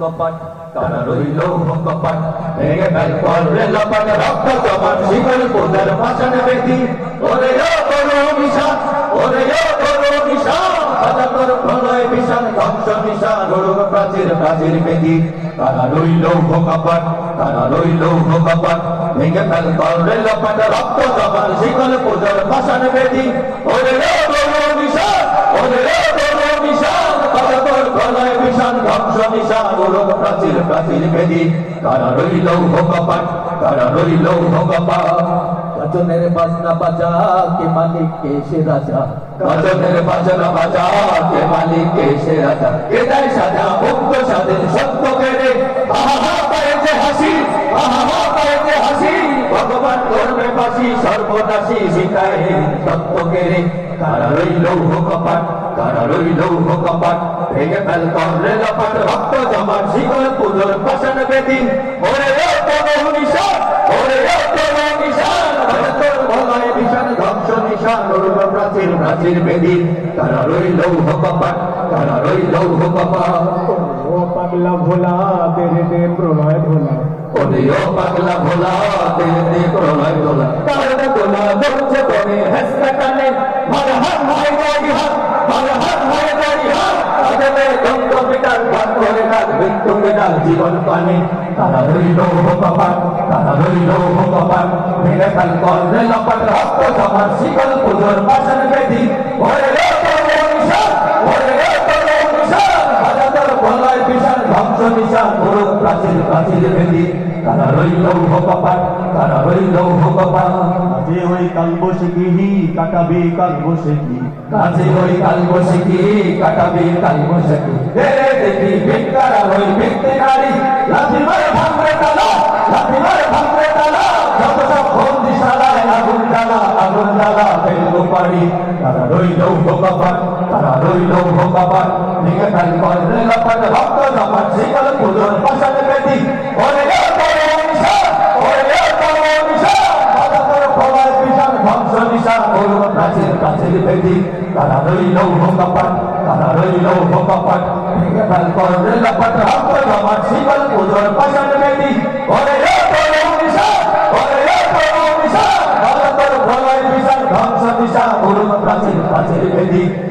কপাট তারা রইল কপাট ভেঙে ফেল করলে লপাট, রক্ত জমান শিকল পোদার পাশানে ব্যক্তি। ওরে ও করো নিশা ওরে ও করো নিশা বাধা তোর প্রলয় বিশাল, ধ্বংস নিশা গরুর প্রাচীর করো প্রাচীর বেদি, তারা রইল কপাট তারা রইল কপাট গাজনের বাজনা বাজা, কে মালিক, কে সে রাজা? গাজনের বাজনা বাজা, কে মালিক, কে সে রাজা? সাজা সত্য আহা হাসি আহা হাসি। ভগবান করবে শিখায় সত্য রইল কপাট তারা রইল ভেঙে ফেল করলে লপাট জমাট শিকল পুজোর পাশান বেদিন। ওরে ও তনু নিশান ওরে ও তনু নিশান। তোর ভলায় বিশাল ধ্বংস নিশান উর্ব প্রাচীর প্রাচীর বেদি তারা রইল কপাট তারা রইল কপাট ও পাগলা ভোলা তেরে দে প্রলয় ভোলা। ওরে ও পাগলা ভোলা তেরে দে প্রলয় দোলা মৃত্যু পিটার জীবন পানে তারা রইল কপাট তারা রইল কপাট ভেঙে ফেল করলে লপাট রক্ত সমার শিকল পুজোর পাশান বেদি ওরে প্রাচীর প্রাচীর বেদি তারা রইল কপাট তারা রইল কপাট যে ওই কাল বসে কাটাবে কাল কি ওই কাটাবে কাল কি দেখি ভিক্ষারা পারি। তারা রইল ভোগাবার তারা রইল ভোকাপাট ভেঙে ফেল করলে লপাট রক্ত জমাট পুজোর প্রাচীর বেদি তারা রইল ভোকাপাট তারা রইল ভোকাপাট ভেঙে ফেল করলে লপাট রক্ত জমাট শিকল পুজোর পাশাতে পেটি ওরে বাধা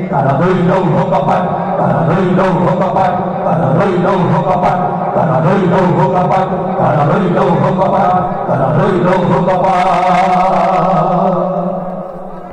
তারা রইল ভোকাপাট তারা রইল ভোকাপাট তারা রইল ভোকাপাট তারা রইল ভোকাপাট তারা রইল ভোকাপাট তারা রইল ভোকাপাট